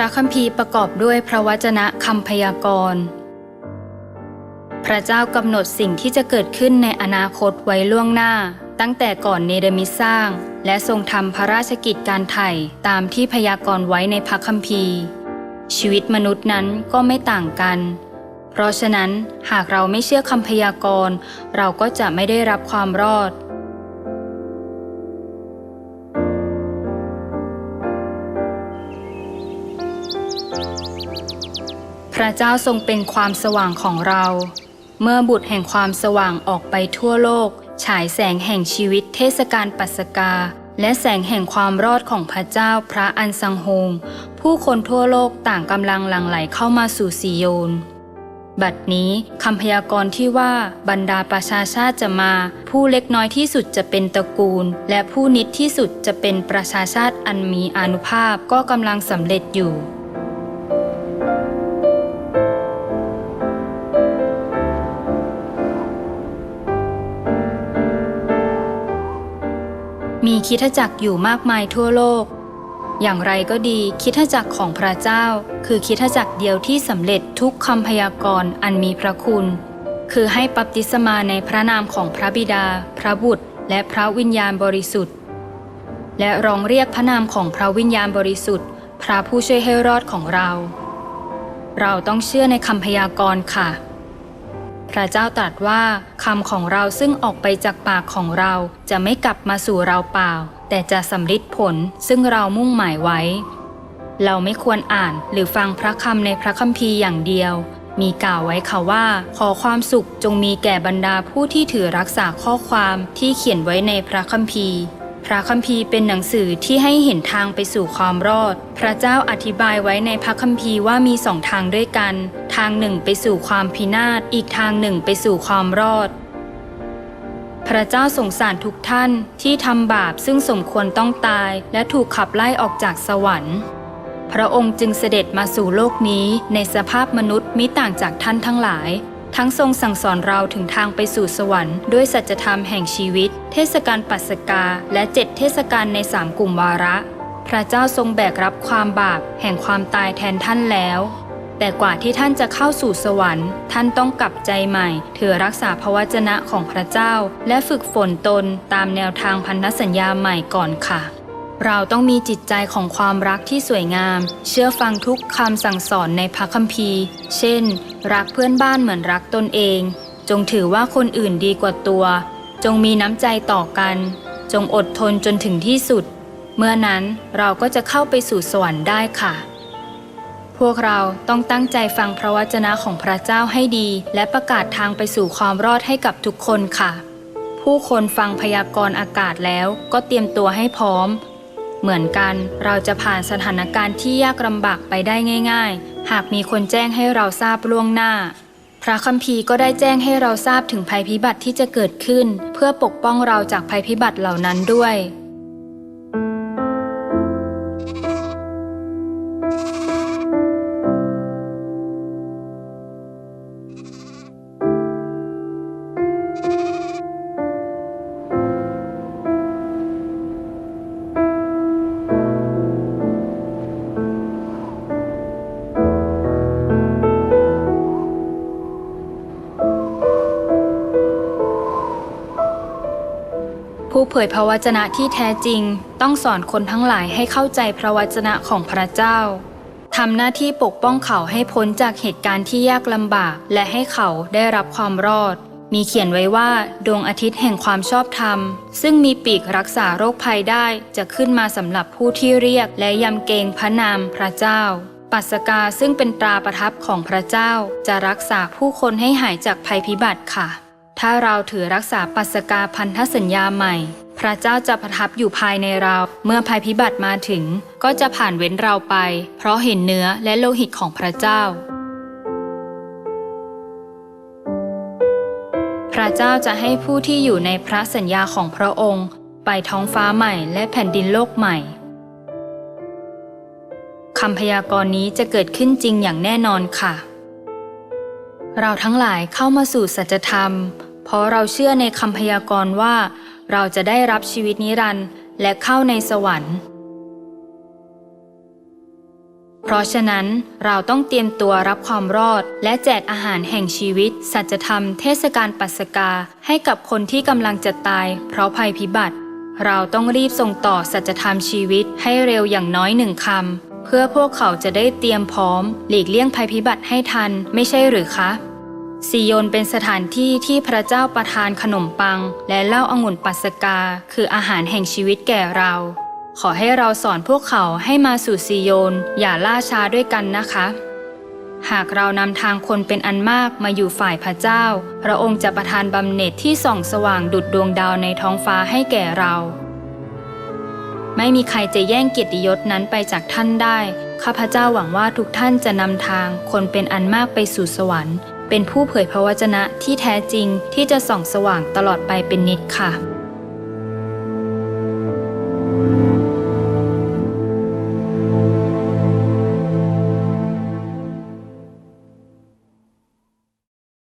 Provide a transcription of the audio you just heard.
ระคัมภีร์ประกอบด้วยพระวจนะคำพยากรณ์ พระเจ้ากำหนดสิ่งที่จะเกิดขึ้นในอนาคตไว้ล่วงหน้า ตั้งแต่ก่อนเนเดมิสร้าง และทรงทำพระราชกิจการไถ่ตามที่พยากรณ์ไว้ในพระคัมภีร์ ชีวิตมนุษย์นั้นก็ไม่ต่างกัน เพราะฉะนั้นหากเราไม่เชื่อคำพยากรณ์ เราก็จะไม่ได้รับความรอด ระเจ้าทรงเป็นความสว่างของเรา เมื่อบุตรแห่งความสว่างออกไปทั่วโลก ฉายแสงแห่งชีวิตเทศกาลปัสกา และแสงแห่งความรอดของพระเจ้าพระอันสังโฮงผู้คนทั่วโลกต่างกำลังหลั่งไหลเข้ามาสู่ซีโยน บัดนี้คำพยากรณ์ที่ว่าบรรดาประชาชาติจะมา ผู้เล็กน้อยที่สุดจะเป็นตระกูล และผู้นิดที่สุดจะเป็นประชาชาติอันมีอนุภาพก็กำลังสำเร็จอยู่ คิดจักรอยู่มากมายทั่วโลก อย่างไรก็ดีคิดจักรของพระเจ้า คือคิดจักรเดียวที่สำเร็จทุกคำพยากรณ์อันมีพระคุณ คือให้ปัพติศมาในพระนามของพระบิดา พระบุตร และพระวิญญาณบริสุทธิ์ และร้องเรียกพระนามของพระวิญญาณบริสุทธิ์ พระผู้ช่วยให้รอดของเรา เราต้องเชื่อในคำพยากรณ์ค่ะ พระเจ้าตรัสว่าคำของเราซึ่งออกไปจากปากของเราจะไม่กลับมาสู่เราเปล่า แต่จะสำลิดผลซึ่งเรามุ่งหมายไว้ เราไม่ควรอ่านหรือฟังพระคำในพระคัมภีร์อย่างเดียว มีกล่าวไว้ค่ะว่า ขอความสุขจงมีแก่บรรดาผู้ที่ถือรักษาข้อความที่เขียนไว้ในพระคัมภีร์ พระคัมภีร์เป็นหนังสือที่ให้เห็นทางไปสู่ความรอด พระเจ้าอธิบายไว้ในพระคัมภีร์ว่ามีสองทางด้วยกัน ทางหนึ่งไปสู่ความพินาศ อีกทางหนึ่งไปสู่ความรอด พระเจ้าสงสารทุกท่านที่ทำบาปซึ่งสมควรต้องตาย และถูกขับไล่ออกจากสวรรค์ พระองค์จึงเสด็จมาสู่โลกนี้ในสภาพมนุษย์มิต่างจากท่านทั้งหลาย ทั้งทรงสั่งสอนเราถึงทางไปสู่สวรรค์ด้วยสัจธรรมแห่งชีวิต เทศกาลปัสกา และเจ็ดเทศกาลในสามกลุ่มวาระ พระเจ้าทรงแบกรับความบาปแห่งความตายแทนท่านแล้ว แต่กว่าที่ท่านจะเข้าสู่สวรรค์ ท่านต้องกลับใจใหม่ถือรักษาพระวจนะของพระเจ้า และฝึกฝนตนตามแนวทางพันธสัญญาใหม่ก่อนค่ะเราต้องมีจิตใจของความรักที่สวยงาม เชื่อฟังทุกคำสั่งสอนในพระคัมภีร์ เช่น รักเพื่อนบ้านเหมือนรักตนเอง จงถือว่าคนอื่นดีกว่าตัว จงมีน้ำใจต่อกัน จงอดทนจนถึงที่สุด เมื่อนั้นเราก็จะเข้าไปสู่สวรรค์ได้ค่ะ พวกเราต้องตั้งใจฟังพระวจนะของพระเจ้าให้ดี และประกาศทางไปสู่ความรอดให้กับทุกคนค่ะ ผู้คนฟังพยากรณ์อากาศแล้วก็เตรียมตัวให้พร้อม เหมือนกันเราจะผ่านสถานการณ์ที่ยากลำบากไปได้ง่าย ๆ หากมีคนแจ้งให้เราทราบล่วงหน้า พระคัมภีร์ก็ได้แจ้งให้เราทราบถึงภัยพิบัติที่จะเกิดขึ้น เพื่อปกป้องเราจากภัยพิบัติเหล่านั้นด้วย ผู้เผยพระวจนะที่แท้จริง ต้องสอนคนทั้งหลายให้เข้าใจพระวจนะของพระเจ้าทำหน้าที่ปกป้องเขาให้พ้นจากเหตุการณ์ที่ยากลำบาก และให้เขาได้รับความรอด มีเขียนไว้ว่าดวงอาทิตย์แห่งความชอบธรรม ซึ่งมีปีกรักษาโรคภัยได้จะขึ้นมาสำหรับผู้ที่เรียกและยำเกรงพระนามพระเจ้า ปัสกาซึ่งเป็นตราประทับของพระเจ้า จะรักษาผู้คนให้หายจากภัยพิบัติค่ะ ถ้าเราถือรักษาปัสกาพันธสัญญาใหม่ พระเจ้าจะประทับอยู่ภายในเรา เมื่อภัยพิบัติมาถึง ก็จะผ่านเว้นเราไป เพราะเห็นเนื้อและโลหิตของพระเจ้า พระเจ้าจะให้ผู้ที่อยู่ในพระสัญญาของพระองค์ ไปท้องฟ้าใหม่และแผ่นดินโลกใหม่คำพยากรณ์นี้จะเกิดขึ้นจริงอย่างแน่นอนค่ะ เราทั้งหลายเข้ามาสู่สัจธรรม เพราะเราเชื่อในคำพยากรณ์ว่า เราจะได้รับชีวิตนิรันดร์และเข้าในสวรรค์ เพราะฉะนั้นเราต้องเตรียมตัวรับความรอด และแจกอาหารแห่งชีวิต สัจธรรมเทศกาลปัสกาให้กับคนที่กำลังจะตาย เพราะภัยพิบัติ เราต้องรีบส่งต่อสัจธรรมชีวิตให้เร็วอย่างน้อยหนึ่งคำเพื่อพวกเขาจะได้เตรียมพร้อม หลีกเลี่ยงภัยพิบัติให้ทัน ไม่ใช่หรือคะ ซีโยนเป็นสถานที่ที่พระเจ้าประทานขนมปัง และเหล้าองุ่นปัสกา คืออาหารแห่งชีวิตแก่เรา ขอให้เราสอนพวกเขาให้มาสู่ซีโยน อย่าล่าช้าด้วยกันนะคะ หากเรานำทางคนเป็นอันมากมาอยู่ฝ่ายพระเจ้า พระองค์จะประทานบำเหน็จที่ส่องสว่างดุจดวงดาวในท้องฟ้าให้แก่เรา ไม่มีใครจะแย่งเกียรติยศนั้นไปจากท่านได้ ข้าพเจ้าหวังว่าทุกท่านจะนำทางคนเป็นอันมากไปสู่สวรรค์ เป็นผู้เผยพระวจนะที่แท้จริงที่จะส่องสว่างตลอดไปเป็นนิจค่ะ